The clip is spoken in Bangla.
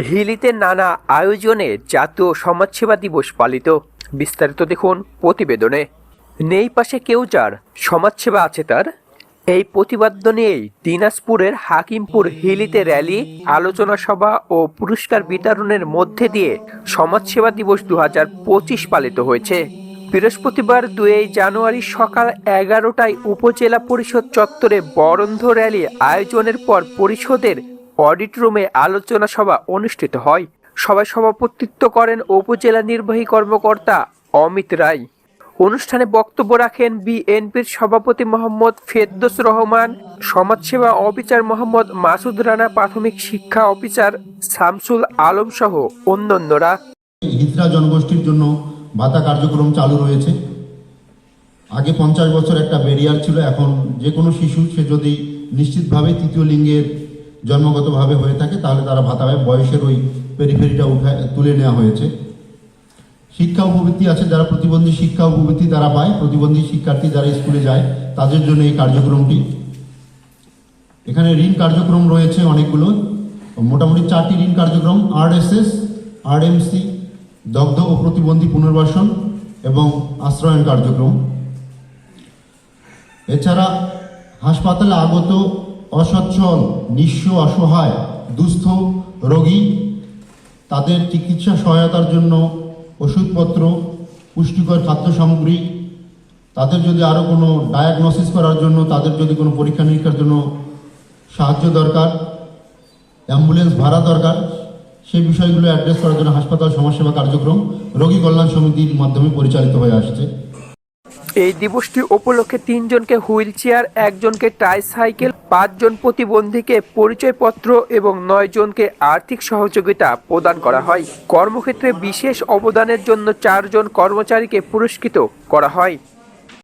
হিলিতে নানা আয়োজনে জাতীয় সমাজসেবা দিবস পালিত। বিস্তারিত দেখুন প্রতিবেদনে। নেই পাশে কেউ যার সমাজসেবা আছে তার। এই প্রতিবাদ্য নিয়েই দিনাজপুরের হাকিমপুর হিলিতে র্যালি, আলোচনা সভা ও পুরস্কার বিতরণের মধ্যে দিয়ে সমাজসেবা দিবস দু পঁচিশ পালিত হয়েছে। বৃহস্পতিবার দুই জানুয়ারি সকাল এগারোটায় উপজেলা পরিষদ চত্বরে বরন্ধ র্যালি আয়োজনের পর পরিষদের অডিট রুমে আলোচনা সভা অনুষ্ঠিত হয়। সভায় সভাপতিত্ব করেন উপজেলা নির্বাহী কর্মকর্তা অমিত রায়। অনুষ্ঠানে বক্তব্য রাখেন বিএনপির সভাপতি মোহাম্মদ ফেরদোস রহমান, সমাজসেবা অফিসার মোহাম্মদ মাসুদ রানা, প্রাথমিক শিক্ষা অফিসার শামসুল আলম সহ অন্যান্যরা। হিজড়া জনগোষ্ঠীর জন্য ভাতা কার্যক্রম চালু রয়েছে। আগে পঞ্চাশ বছর একটা ব্যারিয়ার ছিল, এখন যে কোনো শিশু সে যদি নিশ্চিতভাবে তৃতীয় লিঙ্গের জন্মগতভাবে হয়ে থাকে, তাহলে তারা ভাতা পায়। বয়সের ওই পেরিফেরিটা উঠায় তুলে নেওয়া হয়েছে। শিক্ষা উপবৃত্তি আছে, যারা প্রতিবন্ধী শিক্ষা উপবৃত্তি তারা পায়। প্রতিবন্ধী শিক্ষার্থী যারা স্কুলে যায়, তাদের জন্য এই কার্যক্রমটি। এখানে ঋণ কার্যক্রম রয়েছে অনেকগুলো। মোটামুটি চারটি ঋণ কার্যক্রম আরএসএস আরএমসি দগ্ধ ও প্রতিবন্ধী পুনর্বাসন এবং আশ্রয়ন কার্যক্রম। এছাড়া হাসপাতালে আগত অসচ্ছল, নিঃস্ব, অসহায়, দুস্থ রোগী, তাদের চিকিৎসা সহায়তার জন্য ওষুধপত্র, পুষ্টিকর খাদ্য সামগ্রী, তাদের যদি আরও কোনো ডায়াগনোসিস করার জন্য, তাদের যদি কোনো পরীক্ষা নিরীক্ষার জন্য সাহায্য দরকার অ্যাম্বুলেন্স ভাড়া দরকার সেই বিষয়গুলো অ্যাড্রেস করার জন্য হাসপাতাল সমাজসেবা কার্যক্রম, রোগী কল্যাণ সমিতির মাধ্যমে পরিচালিত হয়ে আসছে। এই দিবসটি উপলক্ষে তিনজনকে হুইল চেয়ার, একজনকে ট্রাইসাইকেল পাঁচজন প্রতিবন্ধীকে পরিচয়পত্র এবং নয়জনকে আর্থিক সহযোগিতা প্রদান করা হয়। কর্মক্ষেত্রে বিশেষ অবদানের জন্য চারজন কর্মচারীকে পুরস্কৃত করা হয়।